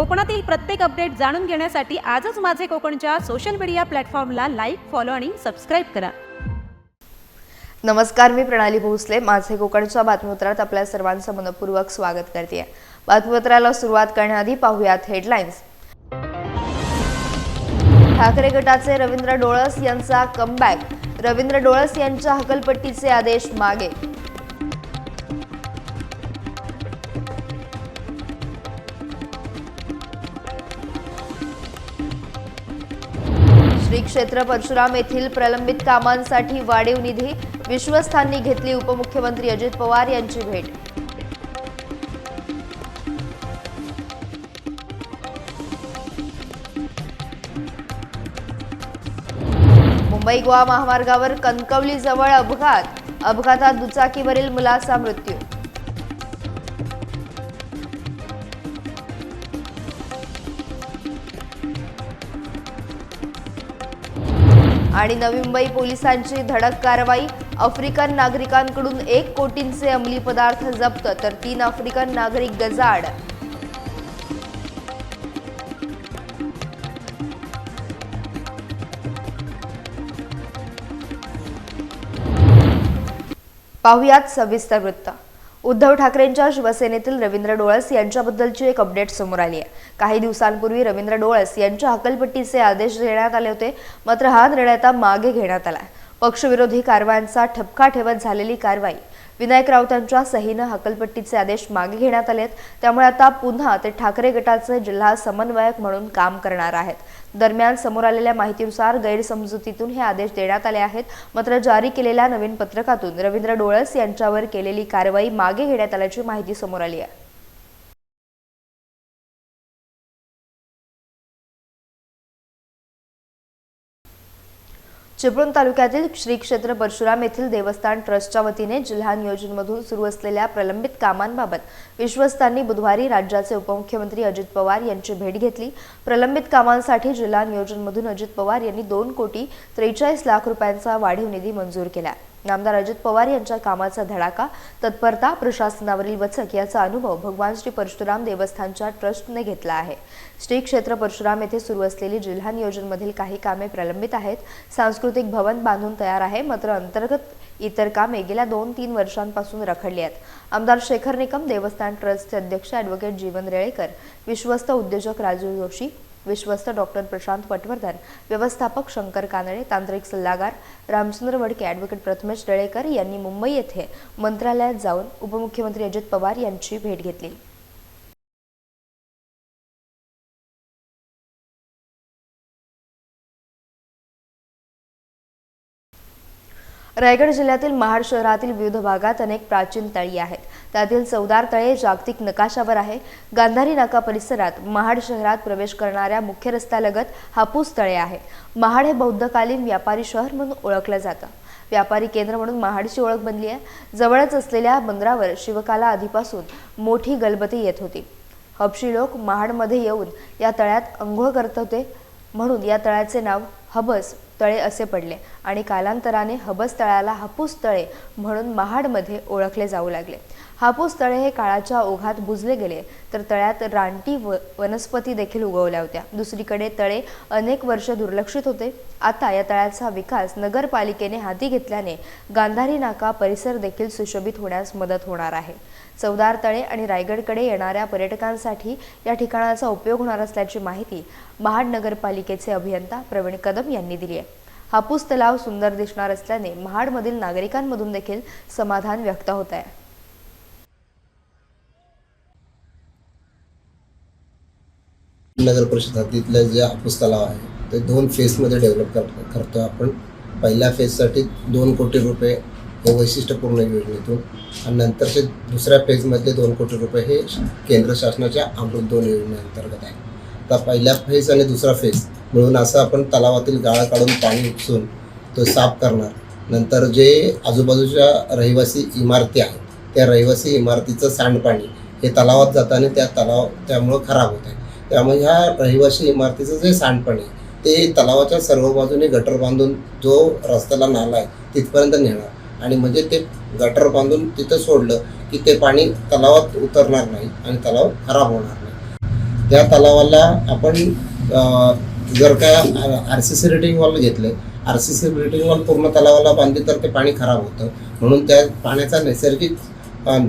कोकणातील प्रत्येक अपडेट जाणून घेण्यासाठी आजच माझे कोकणच्या सोशल मीडिया प्लॅटफॉर्मला लाईक फॉलो आणि सबस्क्राईब करा. नमस्कार मी प्रणाली भोसले. माझे कोकणच्या बातमीपत्रात आपल्या सर्वांचं मनपूर्वक स्वागत करते बातमीपत्राला सुरुवात करण्याआधी पाहुयात हेडलाईन्स ठाकरे गटाचे रवींद्र डोळस यांचा कमबॅक रवींद्र डोळस यांच्या हकलपट्टीचे आदेश मागे. श्री क्षेत्र परशुराम येथील प्रलंबित कामांसाठी वाढीव निधी विश्वस्थांनी घेतली उपमुख्यमंत्री अजित पवार यांची भेट. मुंबई गोवा महामार्गावर कणकवली जवळ अपघात. अपघातात दुचाकीवरील मुलाचा मृत्यू. आणि नवी मुंबई पोलिसांची धडक कारवाई. आफ्रिकन नागरिकांकडून एक कोटींचे अंमली पदार्थ जप्त तर तीन आफ्रिकन नागरिक गजाड पाहुयात सविस्तर वृत्त. उद्धव ठाकरेंच्या शिवसेनेतील रवींद्र डोळस यांच्याबद्दलची एक अपडेट समोर आली आहे. काही दिवसांपूर्वी रवींद्र डोळस यांच्या हकलपट्टीचे आदेश देण्यात आले होते मात्र हा निर्णय आता मागे घेण्यात आला पक्षविरोधी कारवायांचा ठपका ठेवत झालेली कारवाई विनायक राऊतांच्या सहीनं हकलपट्टीचे आदेश मागे घेण्यात आले आहेत त्यामुळे आता पुन्हा ते ठाकरे गटाचे जिल्हा समन्वयक म्हणून काम करणार आहेत. दरम्यान समोर आलेल्या माहितीनुसार गैरसमजुतीतून हे आदेश देण्यात आले आहेत. मात्र जारी केलेल्या नवीन पत्रकातून रवींद्र डोळस यांच्यावर केलेली कारवाई मागे घेण्यात आल्याची माहिती समोर आली आहे. चिपळूण तालुक्यातील श्री क्षेत्र परशुराम येथील देवस्थान ट्रस्टच्या वतीने जिल्हा नियोजनमधून सुरू असलेल्या प्रलंबित कामांबाबत विश्वस्तांनी बुधवारी राज्याचे उपमुख्यमंत्री अजित पवार यांची भेट घेतली. प्रलंबित कामांसाठी जिल्हा नियोजनमधून अजित पवार यांनी दोन कोटी त्रेचाळीस लाख रुपयांचा वाढीव निधी मंजूर केला. नामदार अजित पवार यांच्या कामाचा धडाका तत्परता प्रशासनावरील वचक याचा अनुभव भगवान श्री परशुराम देवस्थानच्या ट्रस्टने घेतला आहे. श्री क्षेत्र परशुराम येथे सुरू असलेली जिल्हा नियोजनमधील काही कामे प्रलंबित आहेत. सांस्कृतिक भवन बांधून तयार आहे मात्र अंतर्गत इतर कामे गेल्या दोन तीन वर्षांपासून रखडली आहेत. आमदार शेखर निकम देवस्थान ट्रस्टचे अध्यक्ष ॲडव्होकेट जीवन रेळेकर विश्वस्त उद्योजक राजू जोशी विश्वस्त डॉक्टर प्रशांत पटवर्धन व्यवस्थापक शंकर कानडे तांत्रिक सल्लागार रामचंद्र वडके ॲडव्होकेट प्रथमेश डळेकर यांनी मुंबई येथे मंत्रालयात जाऊन उपमुख्यमंत्री अजित पवार यांची भेट घेतली. रायगड जिल्ह्यातील महाड शहरातील विविध भागात अनेक प्राचीन तळी आहेत. त्यातील चौदार तळे जागतिक नकाशावर आहे. गांधारी नाका परिसरात महाड शहरात प्रवेश करणाऱ्या मुख्य रस्त्यालगत हापूस तळे आहे. महाड हे बौद्धकालीन व्यापारी शहर म्हणून ओळखलं जातं. व्यापारी केंद्र म्हणून महाडची ओळख बनली आहे. जवळच असलेल्या बंदरावर शिवकाला आधीपासून मोठी गलबती येत होती. हबशी लोक महाडमध्ये येऊन या तळ्यात अंघोळ करत होते म्हणून या तळ्याचे नाव हबस तळे असे पडले आणि कालांतराने हबस तळ्याला हापूस तळे म्हणून महाडमध्ये ओळखले जाऊ लागले. हापूस तळे हे काळाच्या ओघात बुजले गेले तर तळ्यात रानटी व वनस्पती देखील उगवल्या होत्या. दुसरीकडे तळे अनेक वर्ष दुर्लक्षित होते. आता या तळ्याचा विकास नगरपालिकेने हाती घेतल्याने गांधारी नाका परिसर देखील सुशोभित होण्यास मदत होणार आहे. चवदार तळे आणि रायगडकडे येणाऱ्या पर्यटकांसाठी या ठिकाणाचा उपयोग होणार असल्याची माहिती महाड नगरपालिकेचे अभियंता प्रवीण कदम यांनी दिली आहे. हापूस तलाव सुंदर दिसणार असल्याने महाडमधील नागरिकांमधून देखील समाधान व्यक्त होत आहे. नगर परिषद हद्दीतलं जे हापूस तलाव आहे ते दोन फेजमध्ये डेव्हलप कर करतो आपण. पहिल्या फेजसाठी दोन कोटी रुपये हे वैशिष्ट्यपूर्ण योजनेतून आणि नंतरचे दुसऱ्या फेजमधले दोन कोटी रुपये हे केंद्र शासनाच्या अमृत दोन योजनेअंतर्गत आहे. तर पहिल्या फेज आणि दुसरा फेज मिळून असं आपण तलावातील गाळा काढून पाणी उपसून तो साफ करणार. नंतर जे आजूबाजूच्या रहिवासी इमारती आहेत त्या रहिवासी इमारतीचं सांडपाणी हे तलावात जातं आणि त्या तलाव त्यामुळं खराब होत आहे. त्यामुळे ह्या रहिवासी इमारतीचं जे सांडपाणी ते तलावाच्या सर्व बाजूने गटर बांधून जो रस्त्याला नाला आहे तिथपर्यंत नेणार. आणि म्हणजे ते गटर बांधून तिथं सोडलं की ते पाणी तलावात उतरणार नाही आणि तलाव खराब होणार नाही. त्या तलावाला आपण जर का R C C retaining wall घेतले R C C retaining wall पूर्ण तलावाला बांधली तर ते पाणी खराब होतं. म्हणून त्या पाण्याचा नैसर्गिक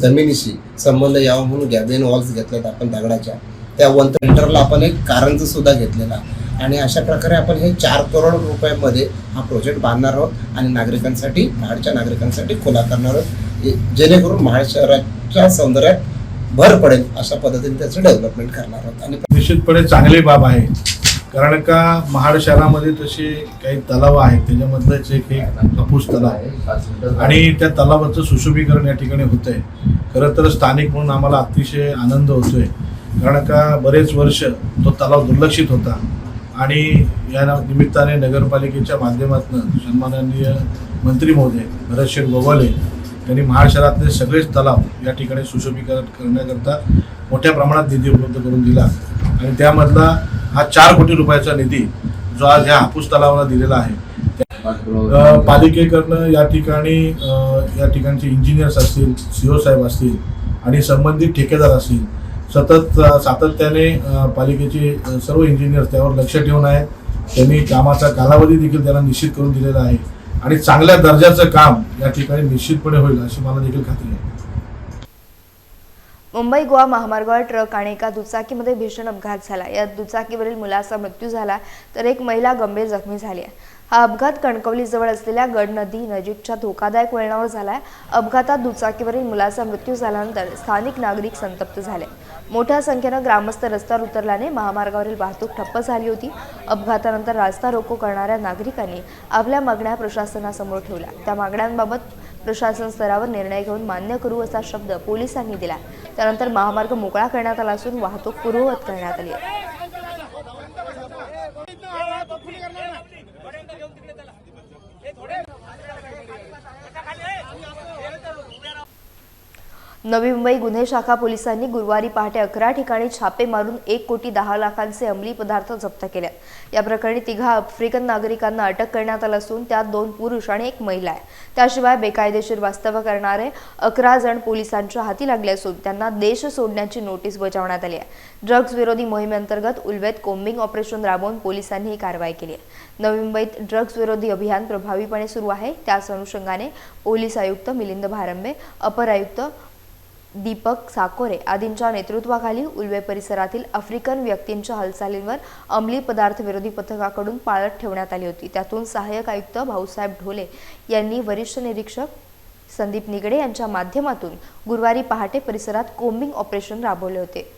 जमिनीशी संबंध यावा म्हणून गॅबियन वॉल्स घेतल्यात आपण दगडाच्या. त्या वन सेंटरला आपण एक कारंज सुद्धा घेतलेला. आणि अशा प्रकारे आपण हे चार करोड रुपयामध्ये हा प्रोजेक्ट बांधणार आहोत आणि नागरिकांसाठी महाडच्या नागरिकांसाठी खुला करणार आहोत. जेणेकरून महाड शहराच्या सौंदर्यात भर पडेल अशा पद्धतीने त्याचं डेव्हलपमेंट करणार आहोत. आणि निश्चितपणे चांगली बाब आहे. कारण का महाड शहरामध्ये तसे काही तलाव आहेत त्याच्यामधलंच एक हे कापूस तलाव आहे. आणि त्या तलावाचं सुशोभीकरण या ठिकाणी होत आहे खरं तर स्थानिक म्हणून आम्हाला अतिशय आनंद होतोय. कारण का बरेच वर्ष तो तलाव दुर्लक्षित होता. आणि या निमित्ताने नगरपालिकेच्या माध्यमातून सन्माननीय मंत्री महोदय भरतशेठ गोवाले त्यांनी महाशहरातले सगळेच तलाव या ठिकाणी सुशोभीकरण करण्याकरता मोठ्या प्रमाणात निधी उपलब्ध करून दिला. आणि त्यामधला हा चार कोटी रुपयाचा निधी जो आज ह्या हापूस तलावाला दिलेला आहे पालिकेकडनं या ठिकाणी या ठिकाणचे इंजिनियर्स असतील सीओ साहेब असतील आणि संबंधित ठेकेदार असतील सतत सातत्याने पालिकेचे सर्व इंजिनियर्स त्यावर लक्ष ठेवून आहेत. त्यांनी कामाचा कालावधी देखील त्यांना निश्चित करून दिलेला आहे. आणि चांगल्या दर्जाचं काम या ठिकाणी निश्चितपणे होईल अशी मला देखील खात्री आहे. मुंबई गोवा महामार्गावर ट्रक आणि एका दुचाकीमध्ये भीषण अपघात झाला. या दुचाकीवरील मुलाचा मृत्यू झाला तर एक महिला गंभीर जखमी झाली आहे. हा अपघात कणकवलीजवळ असलेल्या गड नदी नजीकच्या धोकादायक वळणावर झालाय. अपघातात दुचाकीवरील मुलाचा मृत्यू झाल्यानंतर स्थानिक नागरिक संतप्त झाले. मोठ्या संख्येनं ग्रामस्थ रस्त्यावर उतरल्याने महामार्गावरील वाहतूक ठप्प झाली होती. अपघातानंतर रास्ता रोको करणाऱ्या नागरिकांनी आपल्या मागण्या प्रशासनासमोर ठेवल्या. त्या मागण्यांबाबत प्रशासन स्तरावर निर्णय घेऊन मान्य करू असा शब्द पोलिसांनी दिला त्यानंतर महामार्ग मोकळा करण्यात आला असून वाहतूक पूर्ववत करण्यात आली आहे. नवी मुंबई गुन्हे शाखा पोलिसांनी गुरुवारी पहाटे अकरा ठिकाणी छापे मारून एक कोटी दहा लाखांचे अंमली पदार्थ जप्त केले. या प्रकरणी तिघा आफ्रिकन नागरिकांना अटक करण्यात आलं असून त्यात दोन पुरुष आणि एक महिला आहे. त्याशिवाय बेकायदेशीर वास्तव्य करणारे अकरा जण पोलिसांच्या हाती लागले असून त्यांना देश सोडण्याची नोटीस बजावण्यात आली आहे. ड्रग्ज विरोधी मोहिमेअंतर्गत उल्वेत कोम्बिंग ऑपरेशन राबवून पोलिसांनी ही कारवाई केली आहे. नवी मुंबईत ड्रग्ज विरोधी अभियान प्रभावीपणे सुरू आहे. त्याच अनुषंगाने पोलीस आयुक्त मिलिंद भारंबे अपर आयुक्त दीपक साकोरे आदींच्या नेतृत्वाखाली उल्वे परिसरातील आफ्रिकन व्यक्तींच्या हालचालींवर अंमली पदार्थ विरोधी पथकाकडून पाळत ठेवण्यात आली होती. त्यातून सहाय्यक आयुक्त भाऊसाहेब ढोले यांनी वरिष्ठ निरीक्षक संदीप निगडे यांच्या माध्यमातून गुरुवारी पहाटे परिसरात कोम्बिंग ऑपरेशन राबवले होते.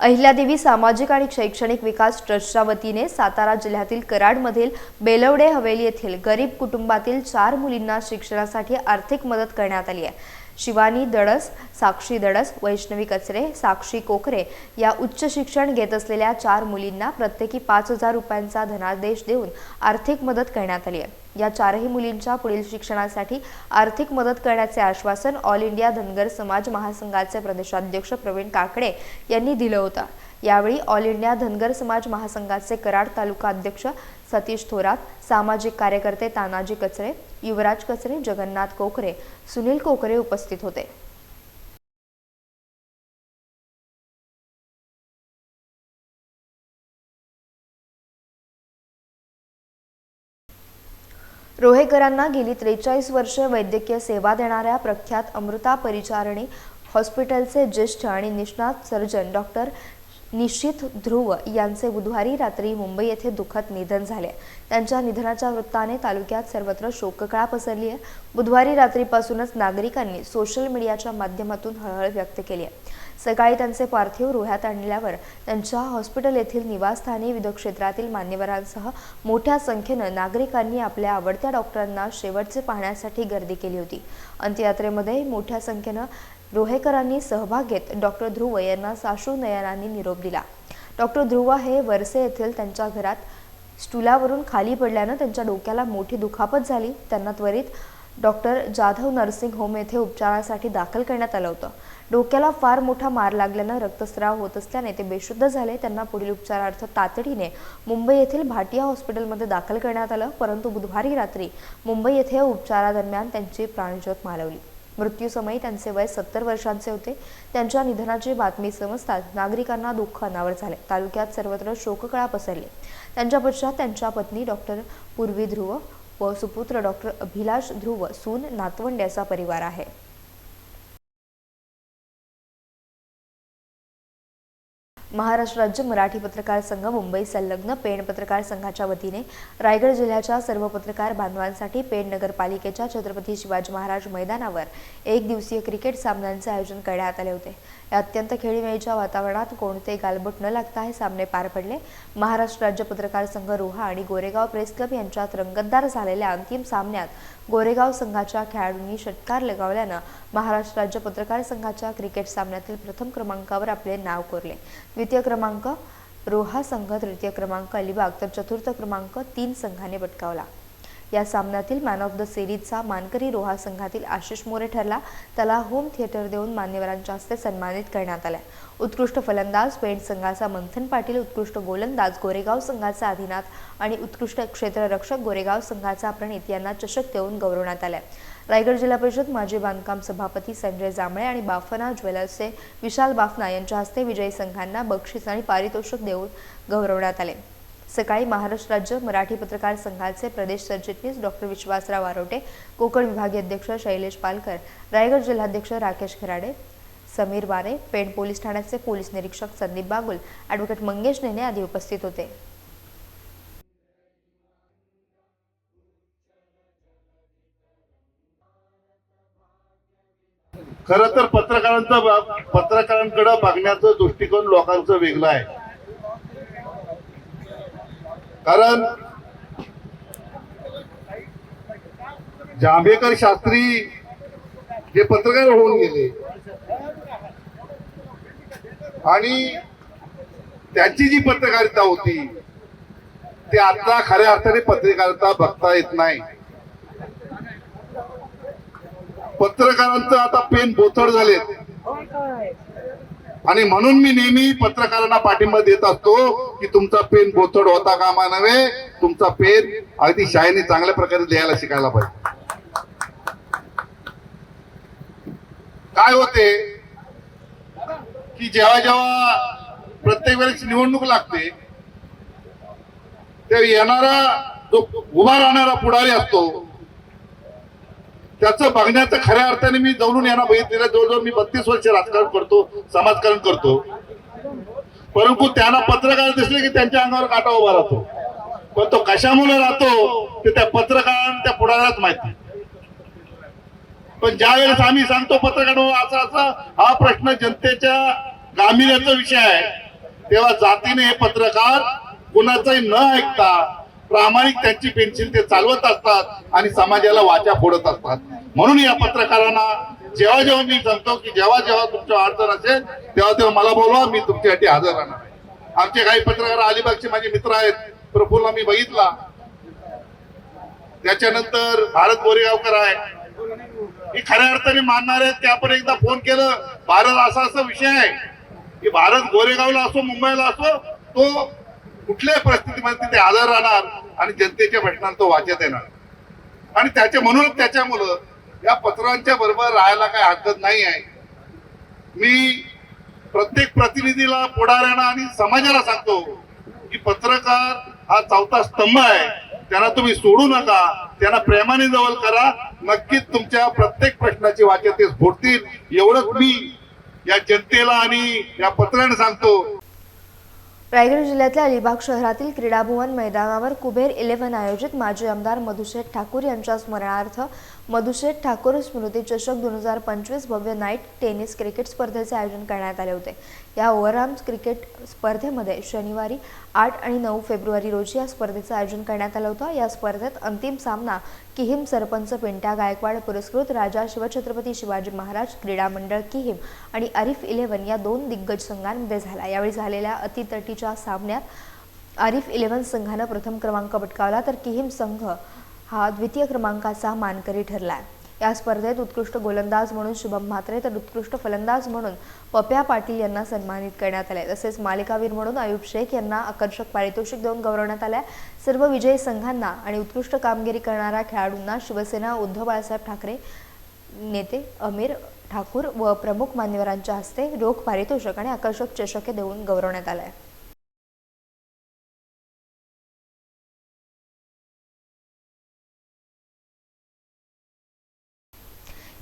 अहिल्यादेवी सामाजिक आणि शैक्षणिक विकास ट्रस्टच्या वतीने सातारा जिल्ह्यातील कराडमधील बेलवडे हवेली येथील गरीब कुटुंबातील चार मुलींना शिक्षणासाठी आर्थिक मदत करण्यात आली आहे. शिवानी दडस साक्षी दडस वैष्णवी कचरे साक्षी कोकरे या उच्च शिक्षण घेत असलेल्या चार मुलींना प्रत्येकी पाच हजार रुपयांचा धनादेश देऊन आर्थिक मदत करण्यात आली आहे. या चारही मुलींच्या पुढील शिक्षणासाठी आर्थिक मदत करण्याचे आश्वासन ऑल इंडिया धनगर समाज महासंघाचे प्रदेशाध्यक्ष प्रवीण काकडे यांनी दिलं होतं. यावेळी ऑल इंडिया धनगर समाज महासंघाचे कराड तालुका अध्यक्ष सतीश थोरात सामाजिक कार्यकर्ते तानाजी कचरे युवराज कचरे जगन्नाथ कोकरे सुनील कोकरे उपस्थित होते. रोहेकरांना गेली त्रेचाळीस वर्ष वैद्यकीय सेवा देणाऱ्या प्रख्यात अमृता परिचारणी हॉस्पिटलचे ज्येष्ठ आणि निष्णात सर्जन डॉक्टर निश्चित ध्रुव यांचे बुधवारी रात्री मुंबई येथे दुःखद निधन झाले. त्यांच्या निधनाच्या वृत्ताने तालुक्यात सर्वत्र शोककळा पसरली आहे. बुधवारी रात्रीपासूनच नागरिकांनी सोशल मीडियाच्या माध्यमातून हळहळ व्यक्त केली आहे. सकाळी त्यांचे पार्थिव रोह्यात आणल्यावर त्यांच्या हॉस्पिटल येथील निवासस्थानी विविध क्षेत्रातील मान्यवरांसह मोठ्या संख्येनं नागरिकांनी आपल्या आवडत्या डॉक्टरांना शेवटचे पाहण्यासाठी गर्दी केली होती. अंत्ययात्रेमध्ये मोठ्या संख्येनं रोहेकरांनी सहभाग घेत डॉक्टर ध्रुव यांना साश्रू नयनांनी निरोप दिला. डॉक्टर ध्रुव हे वरसे येथील त्यांच्या घरात स्टुलावरून खाली पडल्यानं त्यांच्या डोक्याला मोठी दुखापत झाली. त्यांना त्वरित डॉक्टर जाधव नर्सिंग होम येथे उपचारासाठी दाखल करण्यात आलं होतं. डोक्याला फार मोठा मार लागल्यानं रक्तस्राव होत असल्याने ते बेशुद्ध झाले. त्यांना पुढील उपचारार्थ तातडीने मुंबई येथील भाटिया हॉस्पिटलमध्ये दाखल करण्यात आलं परंतु बुधवारी रात्री मुंबई येथे उपचारादरम्यान त्यांची प्राणज्योत मालवली. मृत्यूसमयी त्यांचे वय सत्तर वर्षांचे होते. त्यांच्या निधनाची बातमी समजताच नागरिकांना दुःख अनावर झाले. तालुक्यात सर्वत्र शोककळा पसरली. त्यांच्या पश्चात त्यांच्या पत्नी डॉक्टर पूर्वी ध्रुव व सुपुत्र डॉक्टर अभिलाष ध्रुव सून नातवंड्याचा परिवार आहे. महाराष्ट्र राज्य मराठी पत्रकार संघ मुंबई संलग्न पेण पत्रकार संघाच्या वतीने रायगड जिल्ह्याच्या सर्व पत्रकार बांधवांसाठी पेण नगरपालिकेच्या छत्रपती शिवाजी महाराज मैदानावर एक दिवसीय क्रिकेट सामन्यांचे आयोजन करण्यात आले होते. या अत्यंत खेळीमेळीच्या वातावरणात कोणते गालबोट न लागता हे सामने पार पडले. महाराष्ट्र राज्य पत्रकार संघ रोहा आणि गोरेगाव प्रेस क्लब यांच्यात रंगतदार झालेल्या अंतिम सामन्यात गोरेगाव संघाच्या खेळाडूंनी षटकार लगावल्यानं महाराष्ट्र राज्य पत्रकार संघाच्या क्रिकेट सामन्यातील प्रथम क्रमांकावर आपले नाव कोरले. द्वितीय क्रमांक रोहा संघ तृतीय क्रमांक अलिबाग तर चतुर्थ क्रमांक तीन संघाने पटकावला. या सामन्यातील मॅन ऑफ द सिरीजचा मानकरी रोहा संघातील आशिष मोरे ठरला. त्याला होम थिएटर देऊन मान्यवरांच्या हस्ते सन्मानित करण्यात आले उत्कृष्ट फलंदाज पेंट संघाचा मंथन पाटील उत्कृष्ट गोलंदाज गोरेगाव संघाचा आदिनाथ आणि उत्कृष्ट क्षेत्ररक्षक गोरेगाव संघाचा प्रणित यांना चषक देऊन गौरवण्यात आले रायगड जिल्हा परिषद माजी बांधकाम सभापती संजय जांभळे आणि बाफना ज्वेलर्सचे विशाल बाफना यांच्या हस्ते विजयी संघांना बक्षीस आणि पारितोषिक देऊन गौरवण्यात आले. सकाळी महाराष्ट्र राज्य मराठी पत्रकार संघाचे प्रदेश सरचिटणीस डॉक्टर विश्वासराव आरोटे कोकण विभागीय अध्यक्ष शैलेश पालकर रायगड जिल्हाध्यक्ष राकेश खराडे समीर बारे पेण पोलीस ठाण्याचे पोलीस निरीक्षक संदीप बागुल ॲडव्होकेट मंगेश नेने आदी उपस्थित होते. खरं तर पत्रकारांचं पत्रकारांकडं पत्रकारांकडे दृष्टिकोन लोकांचा वेगळं आहे. कारण जांभेकर शास्त्री जे पत्रकार होऊन गेले. आणि त्यांची जी पत्रकारिता होती ते आता खऱ्या अर्थाने पत्रकारिता बघता येत नाही. पत्रकारांचं आता पेन बोथड झालेत. आणि म्हणून मी नेहमी पत्रकारांना पाठिंबा देत असतो की तुमचा पेन बोथड होता कामा नव्हे तुमचा पेन अगदी शाळेने चांगल्या प्रकारे लिहायला शिकायला पाहिजे. काय होते? की जेव्हा जेव्हा प्रत्येक वेळेस निवडणूक लागते तेव्हा येणारा जो उभा राहणारा पुढारी असतो त्याचं बघण्याचं खऱ्या अर्थाने मी जवळून यांना बघितलेलं जवळजवळ मी बत्तीस वर्ष राजकारण करतो समाजकारण करतो. परंतु त्यांना पत्रकार दिसले की त्यांच्या अंगावर काटा उभा राहतो. पण तो कशामुळे राहतो ते त्या पत्रकारांना त्या पुढाऱ्याच माहिती पण ज्या वेळेस आम्ही सांगतो पत्रकार हो, असा असा हा प्रश्न जनतेच्या गांभीर्याचा विषय आहे. तेव्हा जातीने हे पत्रकार कुणाचाही न ऐकता प्रामाणिक त्यांची पेन्सिल ते चालवत असतात आणि समाजाला वाचा फोडत असतात. म्हणून या पत्रकारांना जेव्हा जेव्हा मी सांगतो की जेव्हा जेव्हा तुमच्या अडचण असेल तेव्हा तेव्हा मला बोलवा मी तुमच्यासाठी हजर राहणार आमचे काही पत्रकार अलिबागचे माझे मित्र आहेत प्रफुल्ला मी बघितला. त्याच्यानंतर भारत गोरेगावकर आहे. हे खऱ्या अर्थाने मानणार आहेत की आपण एकदा फोन केलं भारत असा असा विषय आहे. की भारत गोरेगावला असो मुंबईला असो तो कुठल्याही परिस्थितीमध्ये तिथे आदर राहणार आणि जनतेच्या प्रश्नांना तो वाचत येणार. आणि त्याच्या म्हणून त्याच्यामुळं या पत्रांच्या बरोबर राहायला काही हरकत नाही आहे. मी प्रत्येक प्रतिनिधीला पुढाऱ्यांना आणि समाजाला सांगतो की पत्रकार हा चौथा स्तंभ आहे. त्यांना तुम्ही सोडू नका. त्यांना प्रेमाने जवळ करा. नक्कीच तुमच्या प्रत्येक प्रश्नाची वाचा ते फोडतील एवढंच मी या जनतेला आणि या पत्राने सांगतो. रायगड जिल्ह्यातल्या अलिबाग शहरातील क्रीडाभुवन मैदानावर कुबेर इलेव्हन आयोजित माजी आमदार मधुशेठ ठाकूर यांच्या स्मरणार्थ मधुशेठ ठाकूर स्मृती चषक दोन हजार पंचवीस भव्य नाईट टेनिस क्रिकेट स्पर्धेचे आयोजन करण्यात आले होते. या ओव्हरआर्म्स क्रिकेट स्पर्धेमध्ये शनिवारी आठ आणि नऊ फेब्रुवारी रोजी या स्पर्धेचं आयोजन करण्यात आलं होतं. या स्पर्धेत अंतिम सामना किहिम सरपंच पिंटा गायकवाड पुरस्कृत राजा शिवछत्रपती शिवाजी महाराज क्रीडा मंडळ किहिम आणि अरिफ इलेव्हन या दोन दिग्गज संघांमध्ये झाला. यावेळी झालेल्या अतितटीच्या सामन्यात आरिफ इलेव्हन संघानं प्रथम क्रमांक पटकावला तर किहिम संघ हा द्वितीय क्रमांकाचा मानकरी ठरला या स्पर्धेत उत्कृष्ट गोलंदाज म्हणून शुभम म्हात्रे तर उत्कृष्ट फलंदाज म्हणून पप्या पाटील यांना सन्मानित करण्यात आले तसेच मालिकावीर म्हणून अयूब शेख यांना आकर्षक पारितोषिक देऊन गौरवण्यात आल्या. सर्व विजयी संघांना आणि उत्कृष्ट कामगिरी करणाऱ्या खेळाडूंना शिवसेना उद्धव बाळासाहेब ठाकरे नेते अमीर ठाकूर व प्रमुख मान्यवरांच्या हस्ते रोख पारितोषिक आणि आकर्षक चषके देऊन गौरवण्यात आलं आहे